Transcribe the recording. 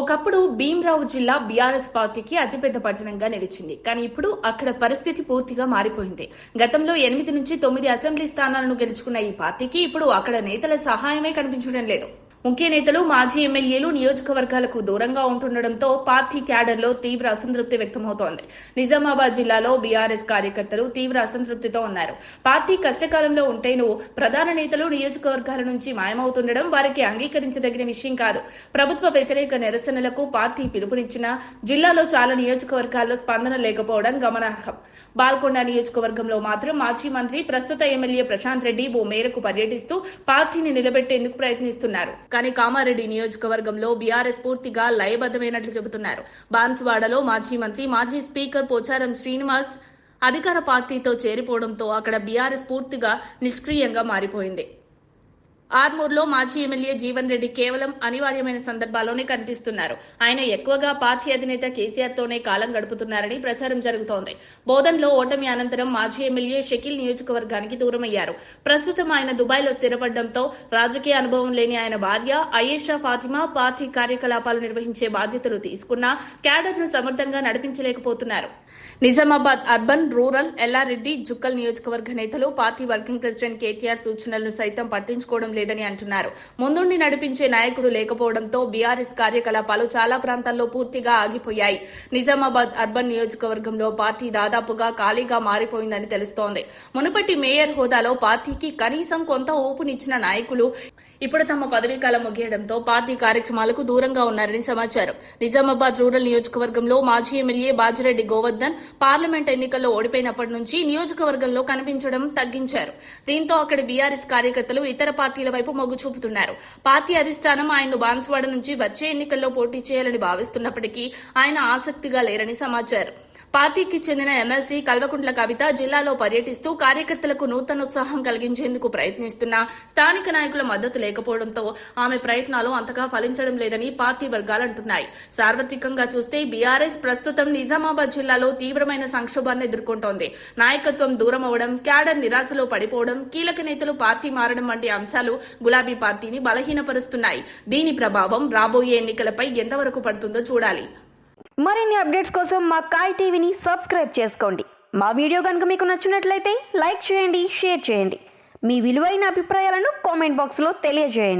ఒకప్పుడు భీమరావు జిల్లా బీఆర్ఎస్ పార్టీకి అతిపెద్ద పట్టణంగా నిలిచింది. కానీ ఇప్పుడు అక్కడ పరిస్థితి పూర్తిగా మారిపోయింది. గతంలో ఎనిమిది నుంచి తొమ్మిది అసెంబ్లీ స్థానాలను గెలుచుకున్న ఈ పార్టీకి ఇప్పుడు అక్కడ నేతల సహాయమే కనిపించడం లేదు. ముఖ్య నేతలు మాజీ ఎమ్మెల్యేలు నియోజకవర్గాలకు దూరంగా ఉంటుండటంతో పార్టీ క్యాడర్లో తీవ్ర అసంతృప్తి వ్యక్తమవుతోంది. నిజామాబాద్ జిల్లాలో బీఆర్ఎస్ కార్యకర్తలు తీవ్ర అసంతృప్తితో ఉన్నారు. పార్టీ కష్టకాలంలో ఉంటేనూ ప్రధాన నేతలు నియోజకవర్గాల నుంచి మాయమవుతుండడం వారికి అంగీకరించదగిన విషయం కాదు. ప్రభుత్వ వ్యతిరేక నిరసనలకు పార్టీ పిలుపునిచ్చిన జిల్లాలో చాలా నియోజకవర్గాల్లో స్పందన లేకపోవడం గమనార్హం. బాల్కొండ నియోజకవర్గంలో మాత్రం మాజీ మంత్రి ప్రస్తుత ఎమ్మెల్యే ప్రశాంత్ రెడ్డి ఓ మేరకు పర్యటిస్తూ పార్టీని నిలబెట్టేందుకు ప్రయత్నిస్తున్నారు. కానీ కామారెడ్డి నియోజకవర్గంలో బీఆర్ఎస్ పూర్తిగా లయబద్దమైనట్లు చెబుతున్నారు. బాన్స్వాడలో మాజీ మంత్రి మాజీ స్పీకర్ పోచారం శ్రీనివాస్ అధికార పార్టీతో చేరిపోవడంతో అక్కడ బీఆర్ఎస్ పూర్తిగా నిష్క్రియంగా మారిపోయింది. ఆర్మూర్లో మాజీ ఎమ్మెల్యే జీవన్ రెడ్డి కేవలం అనివార్యమైన సందర్భాల్లోనే కనిపిస్తున్నారు. ఆయన ఎక్కువగా పార్టీ అధినేత కేసీఆర్ తోనే కాలం గడుపుతున్నారని ప్రచారం జరుగుతోంది. బోధన్లో ఓటమి అనంతరం మాజీ ఎమ్మెల్యే షకీల్ నియోజకవర్గానికి దూరమయ్యారు. ప్రస్తుతం ఆయన దుబాయ్లో స్థిరపడడంతో రాజకీయ అనుభవం లేని ఆయన భార్య అయేషా ఫాతిమా పార్టీ కార్యకలాపాలు నిర్వహించే బాధ్యతలు తీసుకున్నా క్యాడర్ను సమర్థంగా నడిపించలేకపోతున్నారు. నిజామాబాద్ అర్బన్ రూరల్ ఎల్లారెడ్డి జుక్కల్ నియోజకవర్గ నేతలు పార్టీ వర్కింగ్ ప్రెసిడెంట్ కేటీఆర్ సూచనలను సైతం పట్టించుకోవడం లేదని అంటున్నారు. ముందుండి నడిపించే నాయకుడు లేకపోవడంతో బీఆర్ఎస్ కార్యకలాపాలు చాలా ప్రాంతాల్లో పూర్తిగా ఆగిపోయాయి. నిజామాబాద్ అర్బన్ నియోజకవర్గంలో పార్టీ దాదాపుగా ఖాళీగా మారిపోయిందని తెలుస్తోంది. మునుపటి మేయర్ హోదాలో పార్టీకి కనీసం కొంత ఊపునిచ్చిన నాయకులు ఇప్పుడు తమ పదవీకాలం ముగియడంతో పార్టీ కార్యక్రమాలకు దూరంగా ఉన్నారని సమాచారం. నిజామాబాద్ రూరల్ నియోజకవర్గంలో మాజీ ఎమ్మెల్యే బాజిరెడ్డి గోవర్ధన్ పార్లమెంట్ ఎన్నికల్లో ఓడిపోయినప్పటి నుంచి నియోజకవర్గంలో కనిపించడం తగ్గించారు. దీంతో అక్కడి బీఆర్ఎస్ కార్యకర్తలు ఇతర పార్టీల పార్టీల వైపు మొగ్గు చూపుతున్నారు. పార్టీ అధిష్టానం ఆయన్ను బాన్సువాడ నుంచి వచ్చే ఎన్నికల్లో పోటీ చేయాలని భావిస్తున్నప్పటికీ ఆయన ఆసక్తిగా లేరని సమాచారం. పార్టీకి చెందిన ఎమ్మెల్సీ కల్వకుంట్ల కవిత జిల్లాలో పర్యటిస్తూ కార్యకర్తలకు నూతనోత్సాహం కలిగించేందుకు ప్రయత్నిస్తున్న స్థానిక నాయకుల మద్దతు లేకపోవడంతో ఆమె ప్రయత్నాలు అంతగా ఫలించడం లేదని పార్టీ వర్గాలు అంటున్నాయి. సార్వత్రికంగా చూస్తే బీఆర్ఎస్ ప్రస్తుతం నిజామాబాద్ జిల్లాలో తీవ్రమైన సంక్షోభాన్ని ఎదుర్కొంటోంది. నాయకత్వం దూరం అవడం క్యాడర్ నిరాశలో పడిపోవడం కీలక నేతలు పార్టీ మారడం వంటి అంశాలు గులాబీ పార్టీని బలహీనపరుస్తున్నాయి. దీని ప్రభావం రాబోయే ఎన్నికలపై ఎంతవరకు పడుతుందో చూడాలి. మరిన్ని అప్డేట్స్ కోసం మా కాయ్ టీవీని సబ్స్క్రైబ్ చేసుకోండి. మా వీడియో కనుక మీకు నచ్చినట్లయితే లైక్ చేయండి షేర్ చేయండి. మీ విలువైన అభిప్రాయాలను కామెంట్ బాక్స్లో తెలియజేయండి.